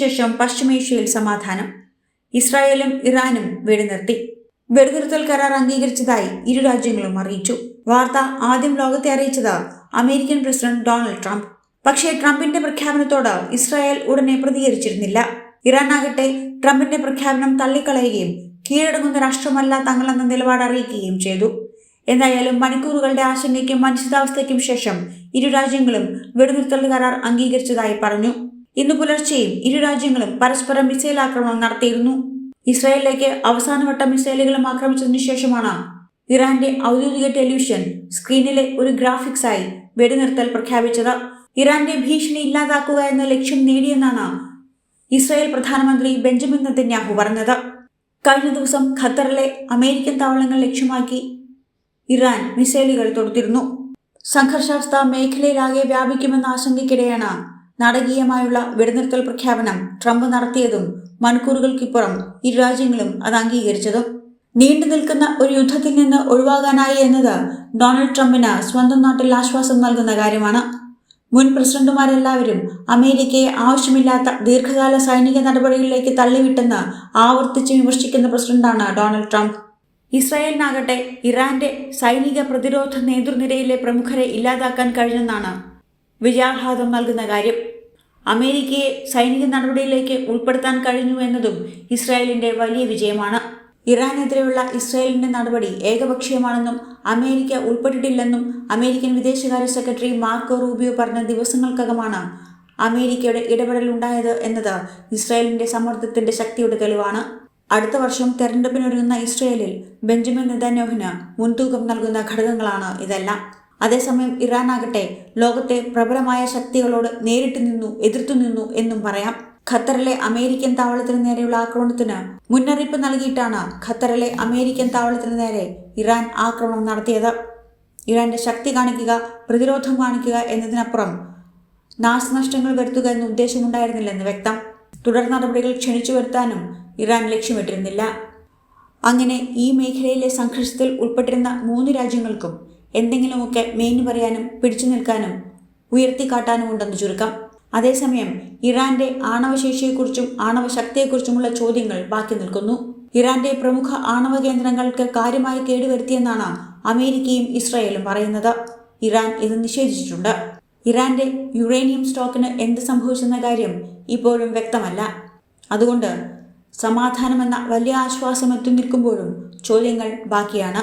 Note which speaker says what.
Speaker 1: ശേഷം പശ്ചിമേഷ്യയിൽ സമാധാനം ഇസ്രായേലും ഇറാനും വെടിനിർത്തി. വെടിനിർത്തൽ കരാർ അംഗീകരിച്ചതായി ഇരു രാജ്യങ്ങളും അറിയിച്ചു. വാർത്ത ആദ്യം ലോകത്തെ അറിയിച്ചത് അമേരിക്കൻ പ്രസിഡന്റ് ഡൊണാൾഡ് ട്രംപ്. പക്ഷേ ട്രംപിന്റെ പ്രഖ്യാപനത്തോട് ഇസ്രായേൽ ഉടനെ പ്രതികരിച്ചിരുന്നില്ല. ഇറാൻ ആകട്ടെ ട്രംപിന്റെ പ്രഖ്യാപനം തള്ളിക്കളയുകയും കീഴടങ്ങുന്ന രാഷ്ട്രമല്ല തങ്ങളെന്ന നിലപാട് അറിയിക്കുകയും ചെയ്തു. എന്തായാലും മണിക്കൂറുകളുടെ ആശങ്കയ്ക്കും മനുഷ്യതാവസ്ഥയ്ക്കും ശേഷം ഇരു രാജ്യങ്ങളും വെടിനിർത്തൽ കരാർ അംഗീകരിച്ചതായി പറഞ്ഞു. ഇന്നു പുലർച്ചെയും ഇരു രാജ്യങ്ങളും പരസ്പരം മിസൈൽ ആക്രമണം നടത്തിയിരുന്നു. ഇസ്രായേലിലേക്ക് അവസാനവട്ട മിസൈലുകളും ആക്രമിച്ചതിനു ശേഷമാണ് ഇറാന്റെ ഔദ്യോഗിക ടെലിവിഷൻ സ്ക്രീനിലെ ഒരു ഗ്രാഫിക്സായി വെടിനിർത്തൽ പ്രഖ്യാപിച്ചത്. ഇറാന്റെ ഭീഷണി ഇല്ലാതാക്കുക എന്ന ലക്ഷ്യം നേടിയെന്നാണ് ഇസ്രായേൽ പ്രധാനമന്ത്രി ബെഞ്ചമിൻ നെതന്യാഹു പറഞ്ഞത്. കഴിഞ്ഞ ദിവസം ഖത്തറിലെ അമേരിക്കൻ താവളങ്ങൾ ലക്ഷ്യമാക്കി ഇറാൻ മിസൈലുകൾ തൊടുത്തിരുന്നു. സംഘർഷാവസ്ഥ മേഖലയിലാകെ വ്യാപിക്കുമെന്ന ആശങ്കയ്ക്കിടെയാണ് നാടകീയമായുള്ള വെടിനിർത്തൽ പ്രഖ്യാപനം ട്രംപ് നടത്തിയതും മണിക്കൂറുകൾക്കിപ്പുറം ഇരു രാജ്യങ്ങളും അത് അംഗീകരിച്ചതും. നീണ്ടു നിൽക്കുന്ന ഒരു യുദ്ധത്തിൽ നിന്ന് ഒഴിവാകാനായി എന്നത് ഡൊണാൾഡ് ട്രംപിന് സ്വന്തം നാട്ടിൽ ആശ്വാസം നൽകുന്ന കാര്യമാണ്. മുൻ പ്രസിഡന്റുമാരെല്ലാവരും അമേരിക്കയെ ആവശ്യമില്ലാത്ത ദീർഘകാല സൈനിക നടപടികളിലേക്ക് തള്ളിവിട്ടെന്ന് ആവർത്തിച്ച് വിമർശിക്കുന്ന പ്രസിഡന്റാണ് ഡൊണാൾഡ് ട്രംപ്. ഇസ്രായേലിനാകട്ടെ ഇറാന്റെ സൈനിക പ്രതിരോധ നേതൃനിരയിലെ പ്രമുഖരെ ഇല്ലാതാക്കാൻ കഴിഞ്ഞെന്നാണ് വിജയാഹ്ലാദം നൽകുന്ന കാര്യം അമേരിക്കയെ സൈനിക നടപടിയിലേക്ക് ഉൾപ്പെടുത്താൻ കഴിഞ്ഞു എന്നതും ഇസ്രായേലിന്റെ വലിയ വിജയമാണ്. ഇറാനെതിരെയുള്ള ഇസ്രായേലിന്റെ നടപടി ഏകപക്ഷീയമാണെന്നും അമേരിക്ക ഉൾപ്പെട്ടിട്ടില്ലെന്നും അമേരിക്കൻ വിദേശകാര്യ സെക്രട്ടറി മാർക്കോ റൂബിയോ പറഞ്ഞ ദിവസങ്ങൾക്കകമാണ് അമേരിക്കയുടെ ഇടപെടൽ ഉണ്ടായത് എന്നത് ഇസ്രായേലിന്റെ സമ്മർദ്ദത്തിന്റെ ശക്തിയുടെ തെളിവാണ്. അടുത്ത വർഷം തെരഞ്ഞെടുപ്പിനൊരുങ്ങുന്ന ഇസ്രയേലിൽ ബെഞ്ചമിൻ നെതാന്യോഹിന് മുൻതൂക്കം നൽകുന്ന ഘടകങ്ങളാണ് ഇതെല്ലാം. അതേസമയം ഇറാൻ ആകട്ടെ ലോകത്തെ പ്രബലമായ ശക്തികളോട് നേരിട്ട് നിന്നു എതിർത്തു നിന്നു എന്നും പറയാം. ഖത്തറിലെ അമേരിക്കൻ താവളത്തിന് നേരെയുള്ള ആക്രമണത്തിന് മുന്നറിയിപ്പ് നൽകിയിട്ടാണ് ഖത്തറിലെ അമേരിക്കൻ താവളത്തിന് നേരെ ഇറാൻ ആക്രമണം നടത്തിയത്. ഇറാന്റെ ശക്തി കാണിക്കുക പ്രതിരോധം കാണിക്കുക എന്നതിനപ്പുറം നാശനഷ്ടങ്ങൾ വരുത്തുക എന്ന ഉദ്ദേശമുണ്ടായിരുന്നില്ലെന്ന് വ്യക്തം. തുടർ നടപടികൾ ക്ഷണിച്ചു വരുത്താനും ഇറാൻ ലക്ഷ്യമിട്ടിരുന്നില്ല. അങ്ങനെ ഈ മേഖലയിലെ സംഘർഷത്തിൽ ഉൾപ്പെട്ടിരുന്ന മൂന്ന് രാജ്യങ്ങൾക്കും എന്തെങ്കിലുമൊക്കെ മേഞ്ഞു പറയാനും പിടിച്ചു നിൽക്കാനും ഉയർത്തിക്കാട്ടാനും ഉണ്ടെന്ന് ചുരുക്കം. അതേസമയം ഇറാന്റെ ആണവശേഷിയെക്കുറിച്ചും ആണവശക്തിയെക്കുറിച്ചുമുള്ള ചോദ്യങ്ങൾ ബാക്കി നിൽക്കുന്നു. ഇറാന്റെ പ്രമുഖ ആണവ കേന്ദ്രങ്ങൾക്ക് കാര്യമായി കേടുവരുത്തിയെന്നാണ് അമേരിക്കയും ഇസ്രായേലും പറയുന്നത്. ഇറാൻ ഇത് നിഷേധിച്ചിട്ടുണ്ട്. ഇറാന്റെ യുറേനിയം സ്റ്റോക്കിന് എന്ത് സംഭവിച്ചെന്ന കാര്യം ഇപ്പോഴും വ്യക്തമല്ല. അതുകൊണ്ട് സമാധാനമെന്ന വലിയ ആശ്വാസം എത്തി നിൽക്കുമ്പോഴും ചോദ്യങ്ങൾ ബാക്കിയാണ്.